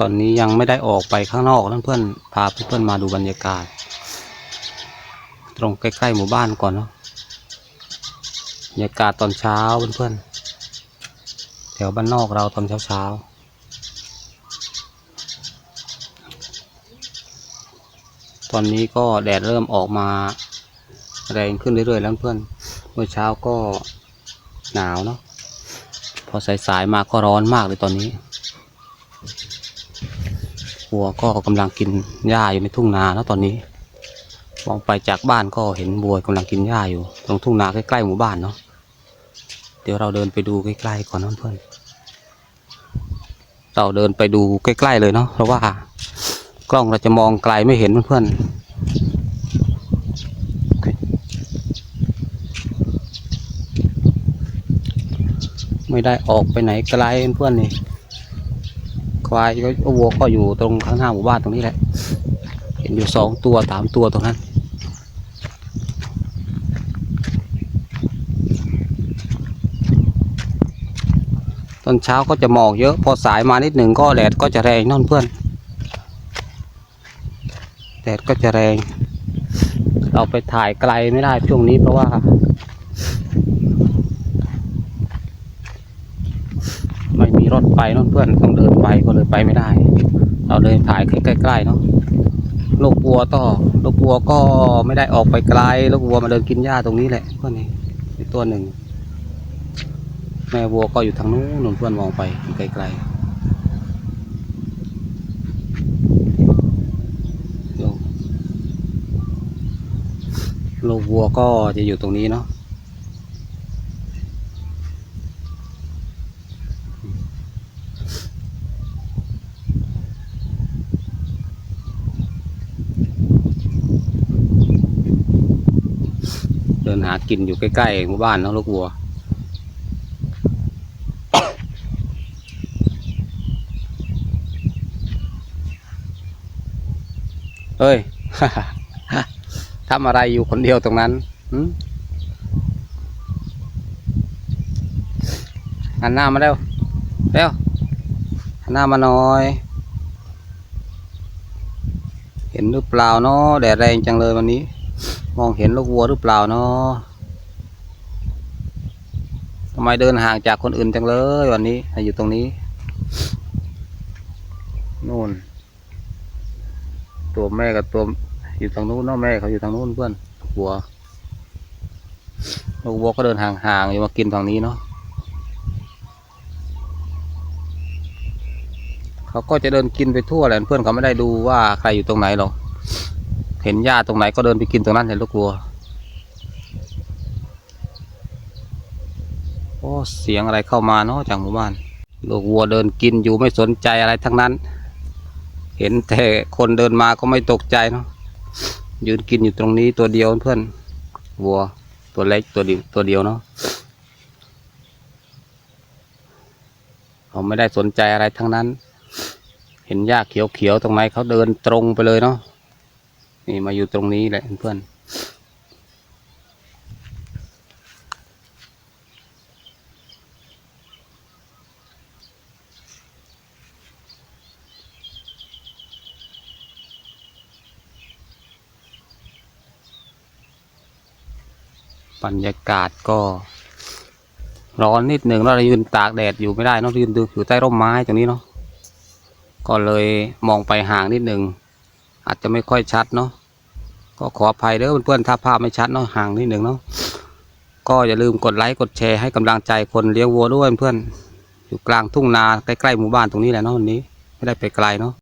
ตอนนี้ยังไม่ได้ออกไปข้างนอกนะเพื่อนพาเพื่อนๆมาดูบรรยากาศ ตรงใกล้ๆหมู่บ้านก่อนเนาะบรรยากาศตอนเช้าเพื่อนๆแถวบ้านนอกเราตอนเช้าๆตอนนี้ก็แดดเริ่มออกมาแรงขึ้นเรื่อยๆแล้วเพื่อน เมื่อเช้าก็หนาวเนาะ พอสายๆมาก็ร้อนมากเลยตอนนี้ วัวก็กำลังกินหญ้าอยู่ในทุ่งนาแล้วตอนนี้มองไปจากบ้านก็เห็นวัวกำลังกินหญ้าอยู่ ตรงทุ่งนาใกล้ๆหมู่บ้านเนาะเดี๋ยวเราเดินไปดูใกล้ๆก่อนนะเพื่อนเราเดินไปดูใกล้ๆเลยเนาะเพราะว่ากล้องเราจะมองไกลไม่เห็นเพื่อนไม่ได้ออกไปไหนไกลเพื่อนนี่ ควายก็วัวก็อยู่ตรงข้างหน้าหมู่บ้านตรงนี้แหละ เห็นอยู่สองตัวสามตัวตรงนั้น ตอนเช้าก็จะหมอกเยอะ พอสายมานิดหนึ่งก็แดดก็จะแรงนั่นเพื่อน แดดก็จะแรง เราไปถ่ายไกลไม่ได้ช่วงนี้เพราะว่า ไม่มี รถไปนั่นเพื่อนต้องเดินไปก็เลยไปไม่ได้ เราเลยถ่ายใกล้ๆเนาะลูกวัวต่อลูกวัวก็ไม่ได้ออกไปไกลลูกวัวมาเดินกินหญ้าตรงนี้แหละเพื่อนนี่ตัวหนึ่ง แม่วัวก็อยู่ทางนู้นนู่นเพื่อนมองไปไกลๆลูกวัวก็จะอยู่ตรงนี้เนาะ เดินหากินอยู่ใกล้ๆหมู่บ้านเนาะลูกวัว เฮ้ยทำอะไรอยู่คนเดียวตรงนั้นหันหน้ามาเร็ว เร็วหันหน้ามาหน่อย เห็นหรือเปล่าเนาะแดดแรงจังเลยวันนี้ มองเห็นลูกวัวหรือเปล่าเนาะทำไมเดินห่างจากคนอื่นจังเลยวันนี้อยู่ตรงนี้นู่น ตัวแม่กับตัวอยู่ทางนู้นเนาะแม่เขาอยู่ทางนู้นเพื่อนวัวลูกวัวก็เดินห่างๆอยู่มากินทางนี้เนาะเขาก็จะเดินกินไปทั่วแหละเพื่อนเขาไม่ได้ดูว่าใครอยู่ตรงไหนหรอก เห็นหญ้าตรงไหนก็เดินไปกินตรงนั้นเห็นลูกวัว โอ้เสียงอะไรเข้ามาเนาะจากหมู่บ้าน ลูกวัวเดินกินอยู่ไม่สนใจอะไรทั้งนั้น เห็นแต่คนเดินมาก็ไม่ตกใจเนาะ ยืนกินอยู่ตรงนี้ตัวเดียวเพื่อน วัวตัวเล็กตัวเดียวตัวเดียวเนาะเขาไม่ได้สนใจอะไรทั้งนั้น เห็นหญ้าเขียวๆตรงไหนเขาเดินตรงไปเลยเนาะ นี่มาอยู่ตรงนี้แหละเพื่อนบรรยากาศก็ร้อนนิดหนึ่งเรายืนตากแดดอยู่ไม่ได้เนอะยืนดูอยู่ใต้ร่มไม้ตรงนี้เนาะก็เลยมองไปห่างนิดหนึ่ง อาจจะไม่ค่อยชัดเนาะก็ขออภัยเด้อเพื่อนๆถ้าภาพไม่ชัดเนาะห่างนิดหนึ่งเนาะก็อย่าลืมกดไลค์กดแชร์ให้กำลังใจคนเลี้ยงวัวด้วยเพื่อนอยู่กลางทุ่งนาใกล้ๆหมู่บ้านตรงนี้แหละเนาะวันนี้ไม่ได้ไปไกลเนาะ